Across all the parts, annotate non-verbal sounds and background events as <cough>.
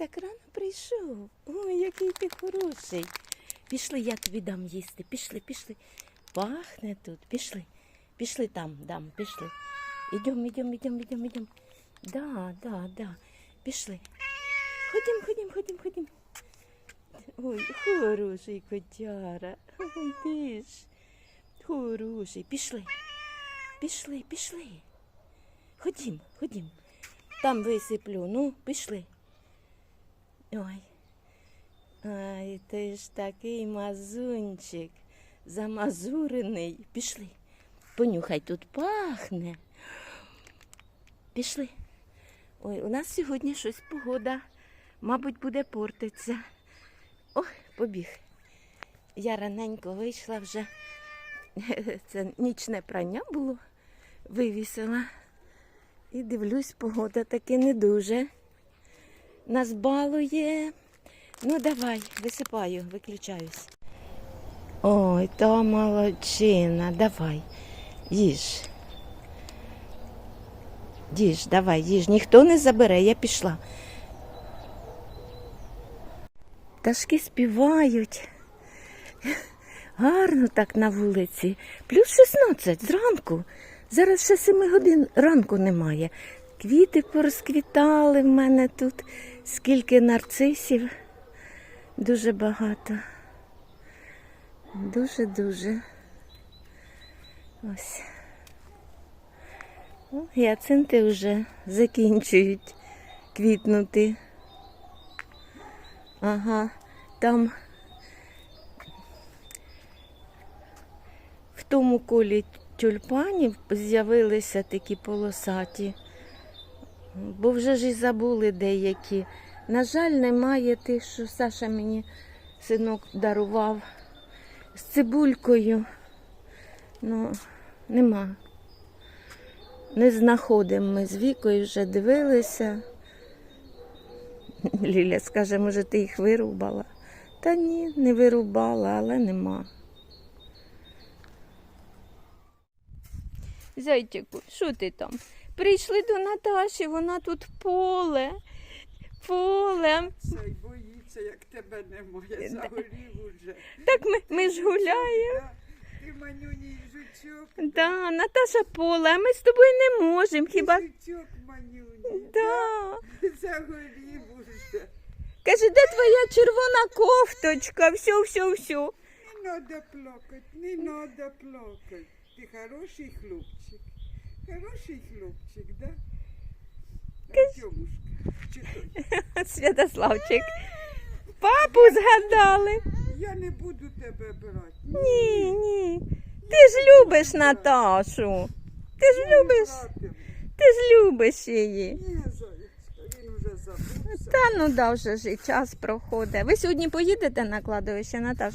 так рано прийшов. Ой, який ти хороший. Пішли, я тобі дам їсти. Пішли, пішли. Пахне тут. Пішли. Пішли там, дам, пішли. Ідем, ідем, ідем, ідем, ідем. Да, да, да. Пішли. Ходім, ходім, ходім, ходім. Ой, хороший котяра. Ж. Хороший. Пішли. Пішли, пішли. Ходім, ходім. Там висиплю. Ну, пішли. Ой. Ай, ти ж такий мазунчик. Замазурений. Пішли. Понюхай, тут пахне. Пішли. Ой, у нас сьогодні щось погода, мабуть, буде портитися. Ой, побіг. Я раненько вийшла вже. <laughs> Це нічне прання було, вивісила. І дивлюсь, погода таки не дуже. Нас балує. Ну, давай, висипаю, виключаюсь. Ой, та молодчина, давай, їж. Їж, давай, їж. Ніхто не забере, я пішла. Пташки співають. Гарно так на вулиці. Плюс 16 зранку. Зараз ще 7 годин ранку немає. Квіти порозквітали в мене тут. Скільки нарцисів. Дуже багато. Дуже-дуже. Ось. О, Гіацинти вже закінчують квітнути. Ага, там в тому колі тюльпанів з'явилися такі полосаті, бо вже ж і забули деякі. На жаль, немає тих, що Саша мені синок дарував з цибулькою. Ну, нема. Не знаходимо ми з вікою, вже дивилися. <laughs> Ліля скаже, може, ти їх вирубала? Та ні, не вирубала, але нема. Зайчику, що ти там? Прийшли до Наташі, вона тут поле. Поле. Цей боїться, як тебе немає, загорів уже. Так ми, ми ж гуляємо. Да, Ти манюній жучок. Да, Наташа поле, а ми з тобою не можемо. Хіба. Жучок манюній. Да. Загорів уже. Каже, де твоя червона кофточка? Все, все, все. Не надо плакать, не надо плакать. Ти хороший хлопчик. Хороший хлопчик, да? Артемушка. <laughs> Святославчик. Папу згадали. Я не буду тебе брати. Ні, ні. Ти ж любиш Наташу. Ти ж любиш, ти ж любиш її. Ні, Зоєчка, він вже забувся. Та ну да, вже ж і час проходить. Ви сьогодні поїдете на кладовище, Наташ?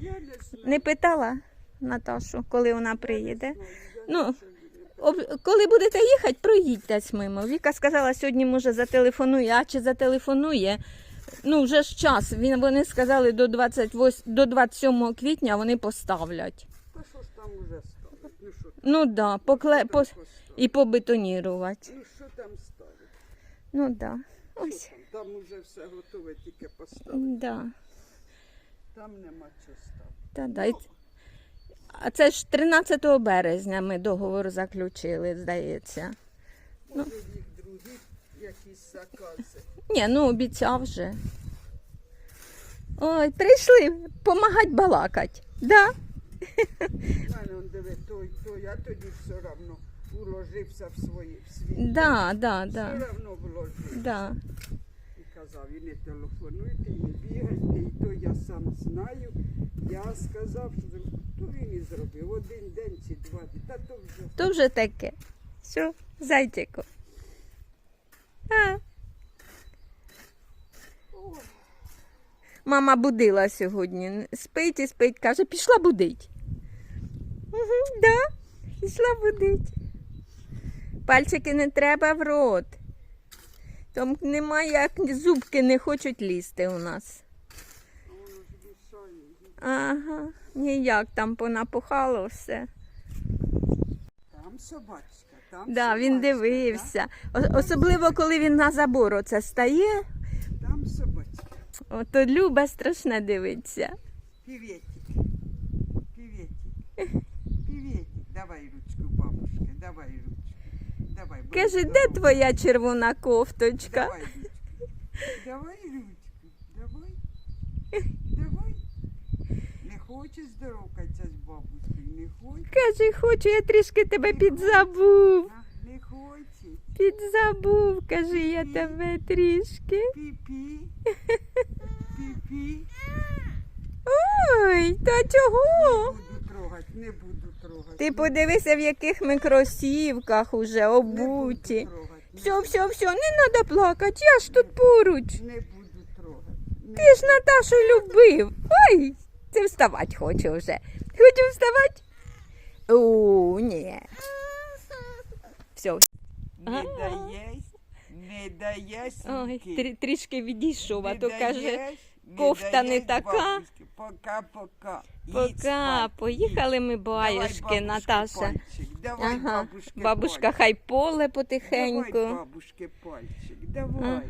Я не знаю. Не питала Наташу, коли вона приїде. Ну, Коли будете їхати, проїдьтесь мимо. Віка сказала, сьогодні може зателефонує, а чи зателефонує. Ну, вже ж час. Він, вони сказали до 28, до 27 квітня вони поставлять. Та що ж там уже ставить? Ну що там Ну да, покле, по, і побетонірувати. Ну що там ставить? Ну да. Ось. там? Там уже все готове, тільки поставити. Да. Там нема чого ставити. Та, да. Ц- А це ж 13 березня ми договор заключили, здається. Може їх другі якісь закази. Ні, ну обіцяв вже. Ой, прийшли помагати балакати. Да? Мене он диви, той, той, а тоді все одно уложився в свої в свій. Да, да, Все одно вложився. Да. І казав, і не телефонуйте, і не бігайте, і то я сам знаю. Я сказав, що то він і зробив. Один день чи два дні. Та то вже То вже таке. Все, зайчику. А. Мама будила сьогодні. Спить і спить, каже, пішла будить. Угу, да, пішла будить. Пальчики не треба в рот. Там немає, як зубки не хочуть лізти у нас. а воно ж мішає. Ага, ніяк там понапухало все. Там собачка, там Да, він дивився. О- Особливо, коли він на забор оце стає. да? Там Ото Люба страшна дивиться. Приветик. Приветик. Приветик. Давай ручку бабушке. Давай ручку. Давай. будь Каже, де здорова. твоя червона кофточка? Давай ручку. Давай ручку. Давай. Давай. Не хочеш здоровкатися з бабушкою? Не хочеш? Каже, хочу, я трішки тебе підзабув. А? Не хочеш? Підзабув, каже, я тебе трішки. Пі-пі. <laughs> Пі-пі. Ой, та чого? Не Буду трогати, не буду трогати. Ти подивися, в яких ми кросівках уже Не обуті. буду трогати. Все, все, все, не треба плакати, я ж тут поруч. Не буду трогати. Не Ти ж Наташу любив. Ой, це вставати хочу вже. Хочу вставати? У, ні. Все. Не даєш, не даєш Ой, трішки відійшов, а то каже, кофта не така. Пока-пока. Пока, поїхали ми Давай баюшки, Наташа. пальчик. Давай Ага, бабушки бабушка пальчик. хай поле Давай потихеньку. бабушки пальчик. Давай.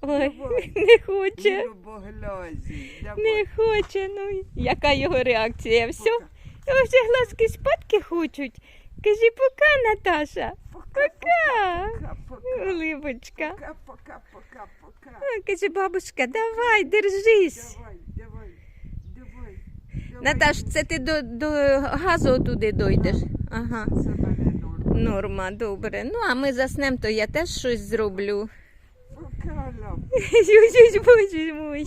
Ой, <laughs> давай. не хоче, Любоглазий. не хоче. Ну, яка його реакція? Все? Пока. Вже глазки спадки хочуть. Кажи пока, Наташа. Пока. Пока, пока. Каже, бабушка, давай, держись. Давай, давай, давай. давай. Наташ, це ти до, до газу туди дойдеш. Ага. Це мене норма. Норма, добре. Ну, а ми заснемо, то я теж щось зроблю. Пока, лап. Юсь, боже мой.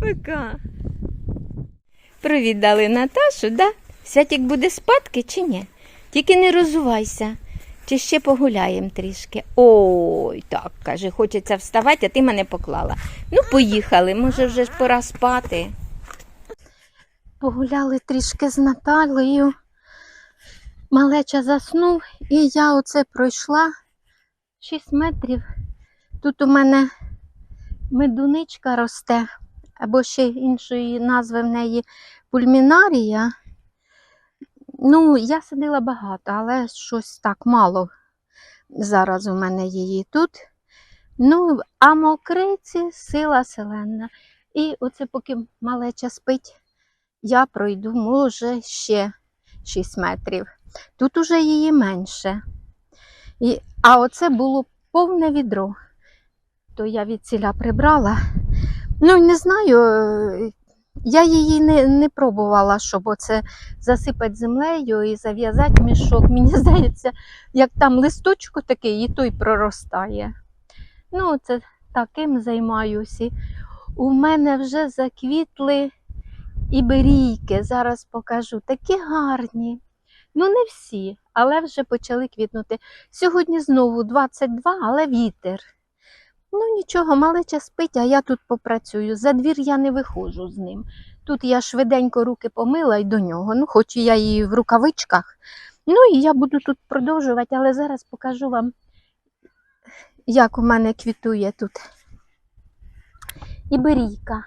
Пока. Привідали Наташу, да? Святік буде спадки чи ні? Тільки не розувайся. Чи ще погуляємо трішки? Ой, так, каже, хочеться вставати, а ти мене поклала. Ну, поїхали, може вже ж пора спати. Погуляли трішки з Наталею. Малеча заснув, і я оце пройшла 6 метрів. Тут у мене медуничка росте, або ще іншої назви в неї пульмінарія. Ну, я садила багато, але щось так мало зараз у мене її тут. Ну, а мокриці сила селена. І оце поки малеча спить, я пройду, може, ще 6 метрів. Тут уже її менше. І, а оце було повне відро то я від ціля прибрала. Ну, не знаю, е, я її не, не пробувала, щоб оце засипати землею і зав'язати мішок. <laughs> Мені здається, як там листочку такий, і той проростає. Ну, це таким займаюся. У мене вже заквітли іберійки, зараз покажу. Такі гарні. Ну, не всі, але вже почали квітнути. Сьогодні знову 22, але вітер. Ну нічого, малеча спить, а я тут попрацюю. За двір я не виходжу з ним. Тут я швиденько руки помила і до нього. Ну, хоч я і в рукавичках. Ну і я буду тут продовжувати, але зараз покажу вам, як у мене квітує тут. Іберійка.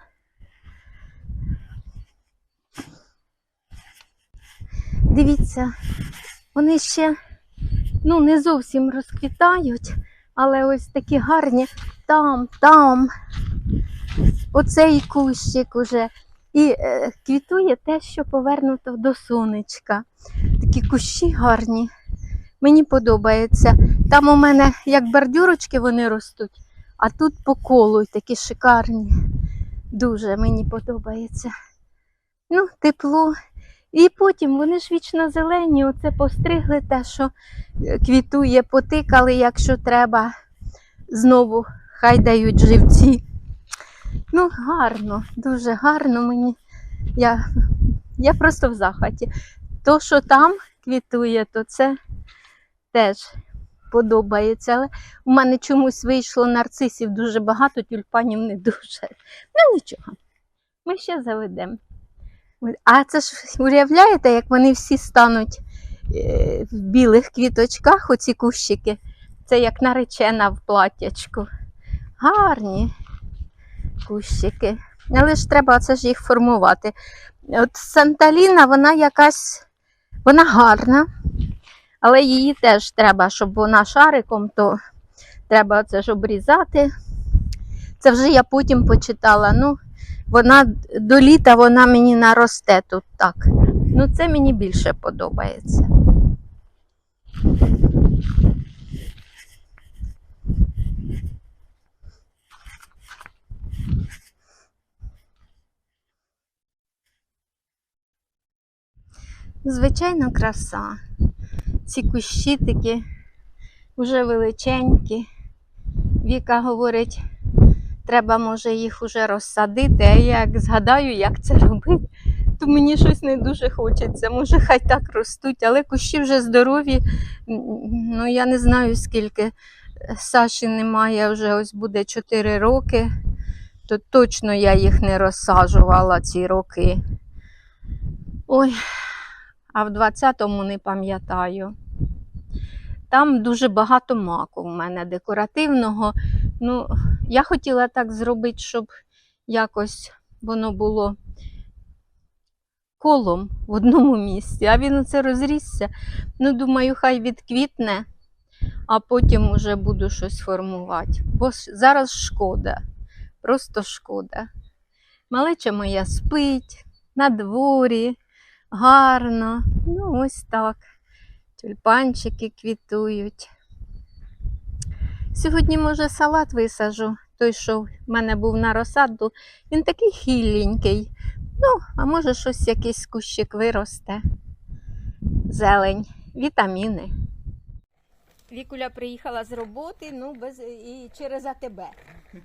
Дивіться, вони ще ну, не зовсім розквітають, але ось такі гарні там, там. Оцей кущик уже. І е, квітує те, що повернуто до сонечка. Такі кущі гарні. Мені подобається. Там у мене як бордюрочки вони ростуть, а тут по колу такі шикарні. Дуже мені подобається. Ну, тепло. І потім вони ж вічно зелені, оце постригли те, що е, квітує, потикали, якщо треба. Знову хай дають живці. Ну, гарно, дуже гарно мені. Я, я просто в захваті. То, що там квітує, то це теж подобається. Але у мене чомусь вийшло нарцисів дуже багато, тюльпанів не дуже. Ну нічого, ми ще заведемо. А це ж уявляєте, як вони всі стануть е, в білих квіточках, оці кущики. Це як наречена в платячку. Гарні кущики. Але ж треба це ж їх формувати. От Санталіна, вона якась, вона гарна, але її теж треба, щоб вона шариком, то треба це ж обрізати. Це вже я потім почитала. Ну, вона до літа вона мені наросте тут так. Ну, це мені більше подобається. Звичайно, краса. Ці кущі такі вже величенькі. Віка говорить, треба, може, їх уже розсадити, а як згадаю, як це робити, то мені щось не дуже хочеться. Може, хай так ростуть, але кущі вже здорові. Ну, я не знаю, скільки Саші немає, вже ось буде 4 роки, то точно я їх не розсаджувала ці роки. Ой, а в 20-му не пам'ятаю. Там дуже багато маку в мене декоративного. Ну, я хотіла так зробити, щоб якось воно було колом в одному місці, а він оце розрісся. Ну, думаю, хай відквітне, а потім уже буду щось формувати. Бо зараз шкода, просто шкода. Малеча моя спить на дворі, гарно. Ну, ось так. Тюльпанчики квітують. Сьогодні, може, салат висажу. Той, що в мене був на розсаду, він такий хіленький. Ну, а може, щось якийсь кущик виросте. Зелень, вітаміни. Вікуля приїхала з роботи, ну, без і через АТБ.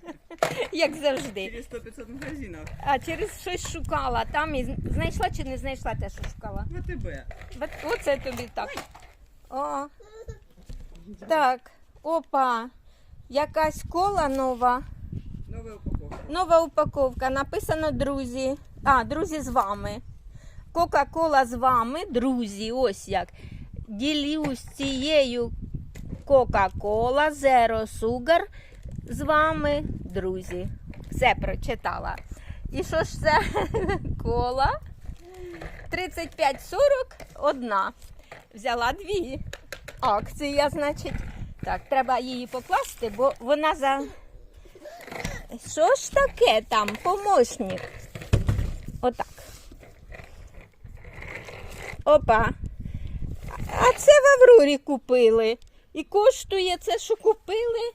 <laughs> Як завжди. Через 100-500 магазинах. А через щось шукала там і знайшла чи не знайшла те, що шукала. ВТБ. От Оце тобі так. О. Так, опа. Якась кола нова. Нова упаковка. Нова упаковка. Написано друзі. А, друзі з вами. Кока-кола з вами, друзі. Ось як. Ділюсь цією Кока-кола Zero Sugar з вами, друзі. Все прочитала. І що ж це? <laughs> Кола 35-40 одна. Взяла дві. Акція, значить. Так, треба її покласти, бо вона за. Що ж таке там, помощник? Отак. Опа. А це в Аврорі купили. І коштує це, що купили.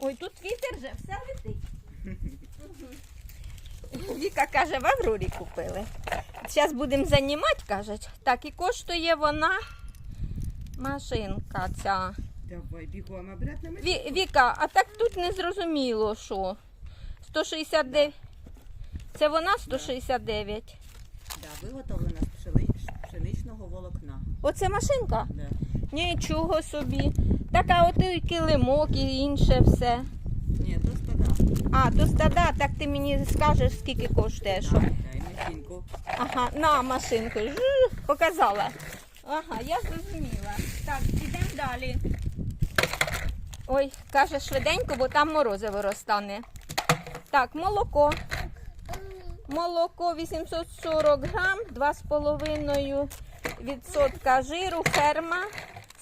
Ой, тут вітер же, все летить. Віка каже, в Аврорі купили. Зараз будемо займати, кажуть. Так, і коштує вона машинка ця. Давай бігом обратно. Ві, Віка, а так тут не зрозуміло, що. 169. Це вона 169. Да, виготовлена з пшени- пшеничного волокна. Оце машинка? Да. Нічого собі. Така от і килимок і інше все. Ні, то стада. А, то стада, так ти мені скажеш, скільки коштує, що. Дай, дай машинку. Ага, на машинку. Жу, показала. Ага, я зрозуміла. Так, ідемо далі. Ой, каже швиденько, бо там морозиво розтане. Так, молоко. Молоко 840 грам, 2,5 відсотка жиру, ферма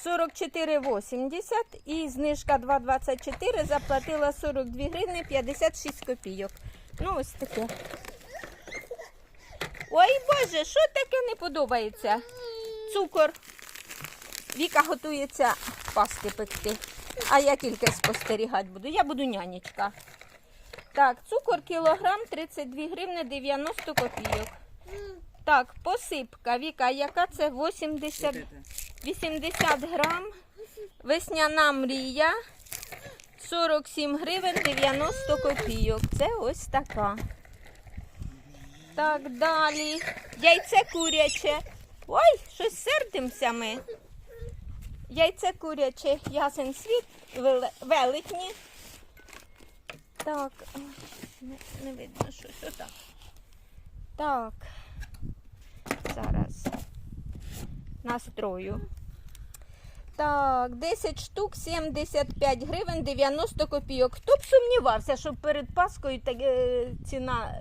44,80 і знижка 2,24, заплатила 42 гривни 56 копійок. Ну, ось таке. Ой Боже, що таке не подобається? Цукор. Віка готується паски пекти. А я тільки спостерігати буду. Я буду нянечка. Так, цукор кілограм 32 гривни 90 копійок. Так, посипка. Віка, яка це 80, 80 грам. Весняна мрія 47 гривень 90 копійок. Це ось така. Так, далі. Яйце куряче. Ой, щось сердимося ми. Яйце куряче, ясен світ, велетні. Так, не, не видно щось. Отак. Так. Зараз. Настрою. Так, 10 штук 75 гривень 90 копійок. Хто б сумнівався, що перед Паскою так, е, ціна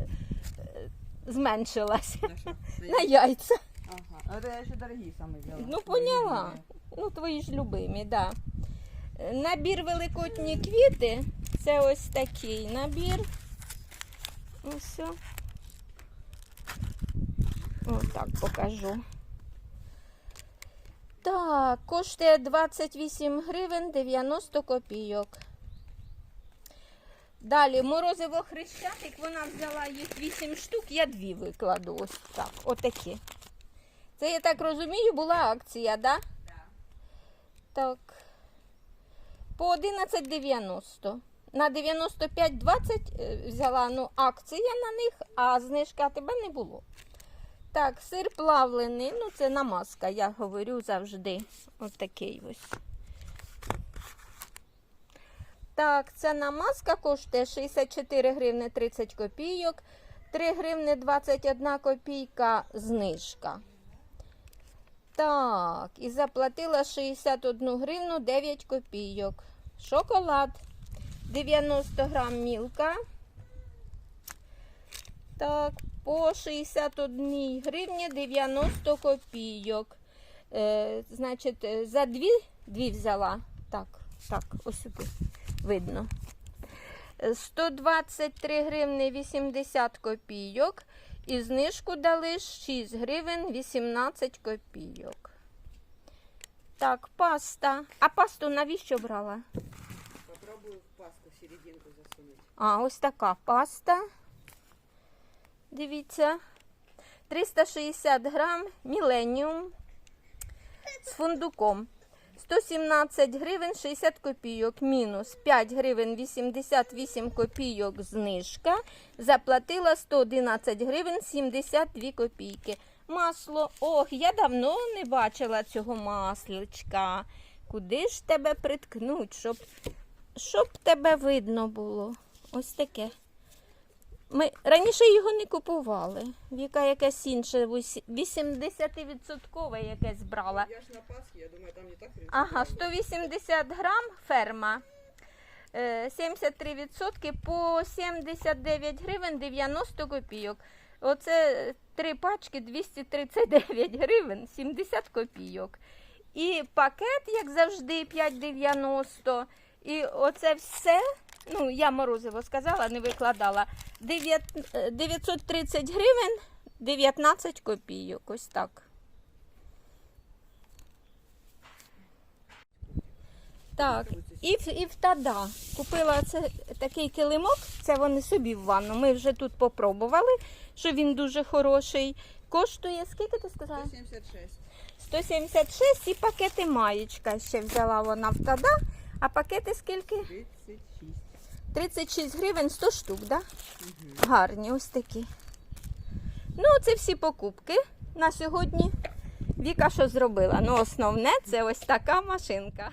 е, зменшилась На що? <laughs> на яйця. Ага. А це ще дорогі саме взяла. Ну, поняла. Ну, твої ж любимі, да. Набір великодні квіти Це ось такий набір. Ось. о. Отак покажу. Так, коштує 28 гривень 90 копійок. Далі морозиво хрещатик, вона взяла їх 8 штук, я дві викладу. Ось так, отакі. Це, я так розумію, була акція, да? Так. По 11,90. На 95,20 е, взяла ну, акція на них, а знижка тебе не було. Так, сир плавлений, ну це намазка, я говорю завжди. Ось такий ось. Так, ця намазка коштує 64 гривни 30 копійок, 3 гривни 21 копійка знижка. Так, і заплатила 61 гривну 9 копійок. Шоколад 90 грам мілка. Так, по 61 гривні 90 копійок. Е, значить, е, за дві, дві взяла. Так, так, ось сюди видно. Е, 123 гривни 80 копійок. І знижку дали 6 гривень 18 копійок. Так, паста. А пасту навіщо брала? Серединку засунути. А, ось така паста. Дивіться. 360 грам Міленіум з фундуком. 117 гривень 60 копійок. Мінус 5 гривень 88 копійок знижка. Заплатила 111 гривень 72 копійки. Масло. Ох, я давно не бачила цього масличка. Куди ж тебе приткнуть, щоб щоб тебе видно було. Ось таке. Ми раніше його не купували. Віка якесь інше, 80% якесь брала. Я ж на Пасхі, я думаю, там не так. Ага, 180 грам ферма. Е, 73% по 79 гривень 90 копійок. Оце три пачки 239 гривень 70 копійок. І пакет, як завжди, 5,90. І оце все, ну, я морозиво сказала, не викладала. 9, е, 930 гривень 19 копійок. Ось так. Так, і і в Тада купила це такий килимок, це вони собі в ванну. Ми вже тут попробували, що він дуже хороший. Коштує, скільки ти сказала? 176. 176 і пакети маєчка ще взяла вона в Тада. А пакети скільки? 36. 36 гривень 100 штук, да? Гарні, ось такі. Ну, це всі покупки на сьогодні. Віка що зробила? Ну, основне це ось така машинка.